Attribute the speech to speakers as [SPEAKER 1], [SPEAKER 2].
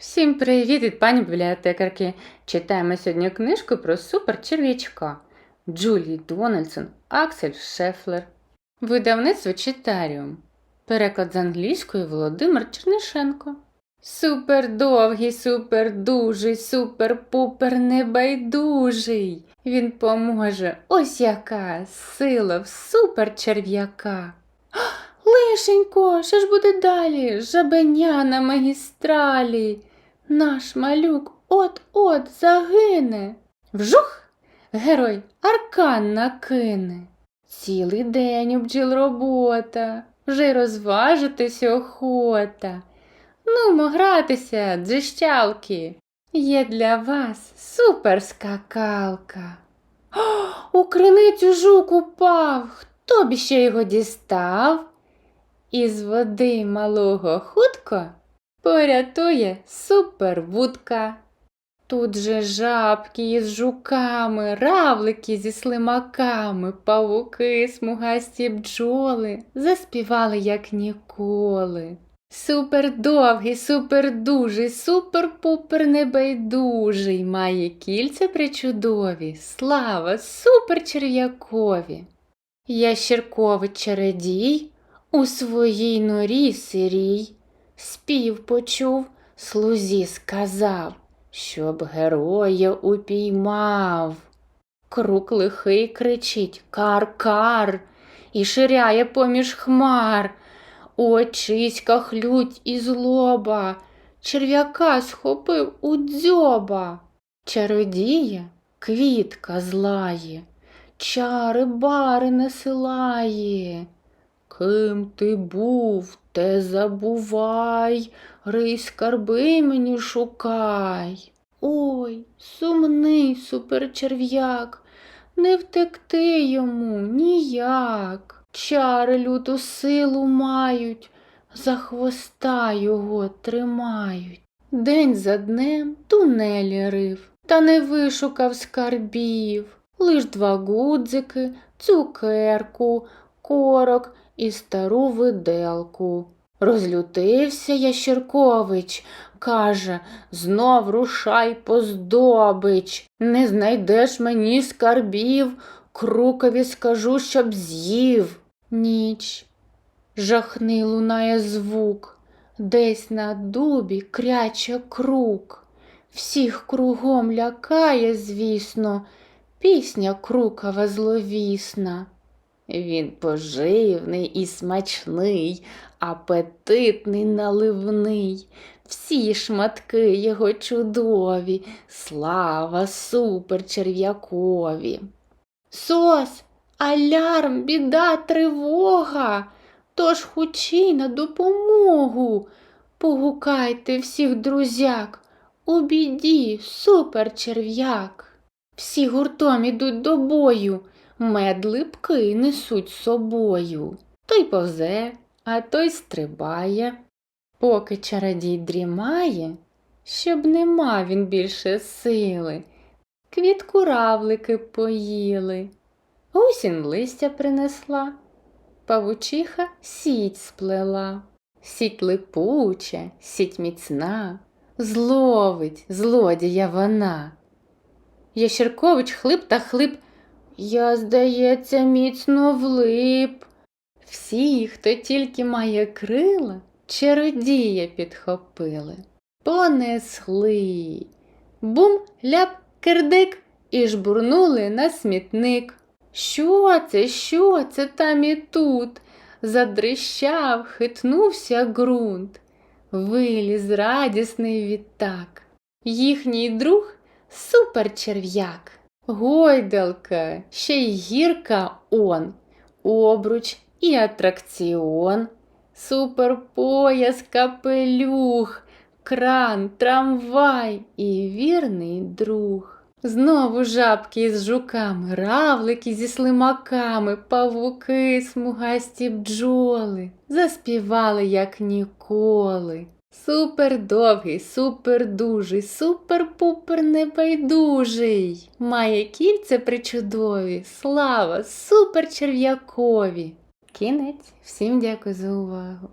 [SPEAKER 1] Всім привіт від пані бібліотекарки. Читаємо сьогодні книжку про суперчерв'ячка Джулії Дональдсон, Аксель Шефлер. Видавництво Читаріум. Переклад з англійської Володимир Чернишенко. Супердовгий, супердужий, супер-пупер небайдужий. Він поможе. Ось яка сила в суперчерв'яка. Лишенько, що ж буде далі? Жабеня на магістралі. Наш малюк от-от загине. Вжух! Герой аркан накине. Цілий день у бджіл робота, вже розважитись охота. Нумо гратися, дзищалки. Є для вас суперскакалка. О, у криницю жук упав. Хто б ще його дістав? Із води малого хутко порятує супервудка. Тут же жабки із жуками, равлики зі слимаками, павуки, смугасті бджоли заспівали, як ніколи. Супердовгий, супердужий, супер-пупер небайдужий, має кільця причудові, слава суперчерв'якові. Ящірковий чередій у своїй норі сирій, спів почув, слузі сказав, щоб героя упіймав. Крук лихий кричить кар-кар і ширяє поміж хмар. У очиськах лють і злоба, черв'яка схопив у дзьоба. Чародія квітка злає, чари бари насилає. Ким ти був, те забувай, рий скарби мені шукай. Ой, сумний суперчерв'як, не втекти йому ніяк. Чари люту силу мають, за хвоста його тримають. День за днем тунелі рив, та не вишукав скарбів. Лиш два гудзики, цукерку, корок і стару виделку. Розлютився Ящеркович, каже, знов рушай по здобич. Не знайдеш мені скарбів, крукові скажу, щоб з'їв. Ніч. Жахний лунає звук, десь на дубі кряче крук. Всіх кругом лякає, звісно, пісня крукова зловісна. Він поживний і смачний, апетитний наливний. Всі шматки його чудові, слава суперчерв'якові. Сос, алярм, біда, тривога. Тож хучій на допомогу. Погукайте всіх друзяк. У біді суперчерв'як. Всі гуртом ідуть до бою, мед липкий несуть собою. Той повзе, а той стрибає. Поки чародій дрімає, щоб не мав він більше сили. Квітку равлики поїли. Гусін листя принесла, павучиха сіть сплела. Сіть липуча, сіть міцна, зловить злодія вона. Ящеркович хлип та хлип. Я, здається, міцно влип. Всі, хто тільки має крила, чародія підхопили. Понесли. Бум, ляп, кирдик і жбурнули на смітник. Що це, що це там і тут? Задрищав, хитнувся ґрунт. Виліз радісний відтак. Їхній друг суперчерв'як. Гойдалка, ще й гірка он, обруч і атракціон, суперпояс, капелюх, кран, трамвай і вірний друг. Знову жабки з жуками, равлики зі слимаками, павуки, смугасті бджоли заспівали, як ніколи. Супер довгий, супер дужий, супер-пупер небайдужий. Має кільце причудові, слава, супер черв'якові. Кінець. Всім дякую за увагу.